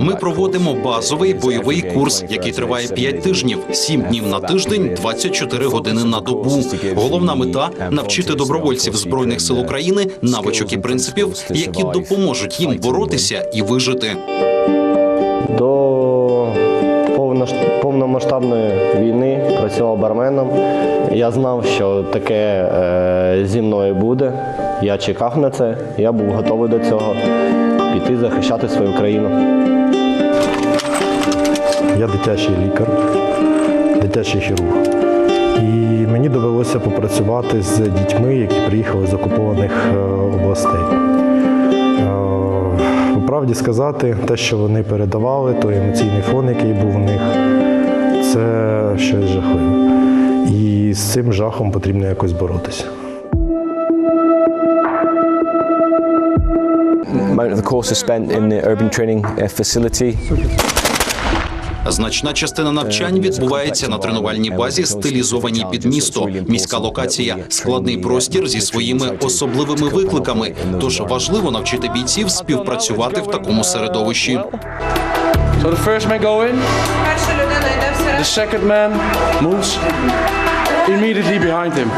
Ми проводимо базовий бойовий курс, який триває 5 тижнів, 7 днів на тиждень, 24 години на добу. Головна мета навчити добровольців збройних сил України навичок і принципів, які допоможуть їм боротися і вижити. До повномасштабної війни працював барменом. Я знав, що таке е, зі мною буде. Я чекав на це, я був готовий до цього піти захищати свою країну. Я дитячий лікар, дитячий хірург. І мені довелося попрацювати з дітьми, які приїхали з окупованих е, областей. Е, правді сказати, те, що вони передавали, той емоційний фон, який був у них, це щось жахливе. І з цим жахом потрібно якось боротися. Amount of the course is spent in the urban training uh, facility. Значна частина навчань відбувається на тренувальній базі, стилізованій під місто. Міська локація складний простір зі своїми особливими викликами. Тож важливо навчити бійців співпрацювати в такому середовищі. So the first man go in, Перша людина йде the second man moves immediately behind him.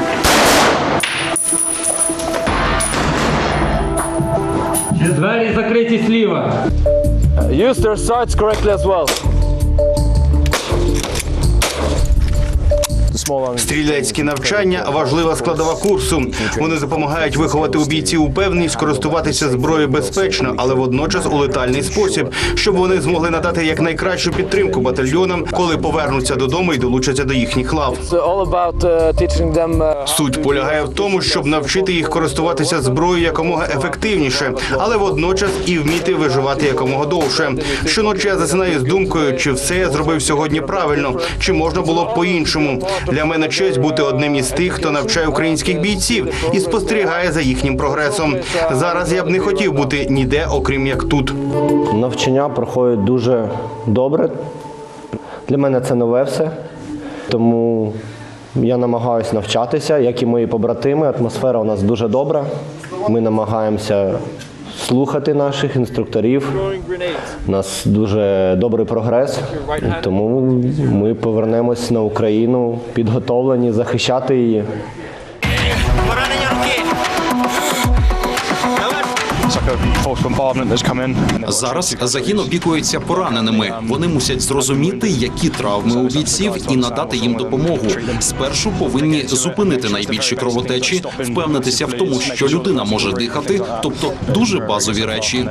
Двері закриті зліва. Use their sights correctly as well. Стрілецькі навчання важлива складова курсу. Вони допомагають виховати у бійців упевненість користуватися зброєю безпечно, але водночас у летальний спосіб, щоб вони змогли надати якнайкращу підтримку батальйонам, коли повернуться додому і долучаться до їхніх лав. Uh, uh, Суть полягає в тому, щоб навчити їх користуватися зброєю якомога ефективніше, але водночас і вміти виживати якомога довше. Щоночі я засинаю з думкою, чи все я зробив сьогодні правильно, чи можна було б по-іншому. Для мене честь бути одним із тих, хто навчає українських бійців і спостерігає за їхнім прогресом. Зараз я б не хотів бути ніде, окрім як тут. Навчання проходить дуже добре. Для мене це нове все. Тому я намагаюся навчатися, як і мої побратими. Атмосфера у нас дуже добра. Ми намагаємося слухати наших інструкторів. У нас дуже добрий прогрес. Тому ми повернемось на Україну підготовлені захищати її. Зараз загін опікується пораненими. Вони мусять зрозуміти, які травми у бійців, і надати їм допомогу. Спершу повинні зупинити найбільші кровотечі, впевнитися в тому, що людина може дихати, тобто дуже базові речі.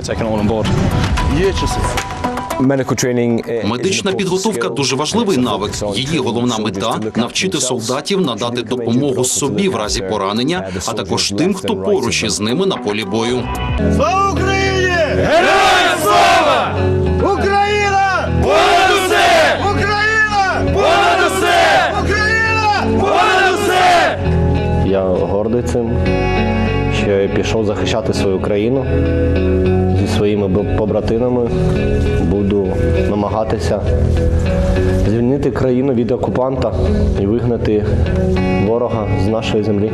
Є training. Uh, Медична підготовка дуже важливий навик. Її головна мета навчити солдатів надати допомогу собі в разі поранення, а також тим, хто поруч із ними на полі бою. Слава Україні! Захищати свою країну зі своїми побратинами. Буду намагатися звільнити країну від окупанта і вигнати ворога з нашої землі.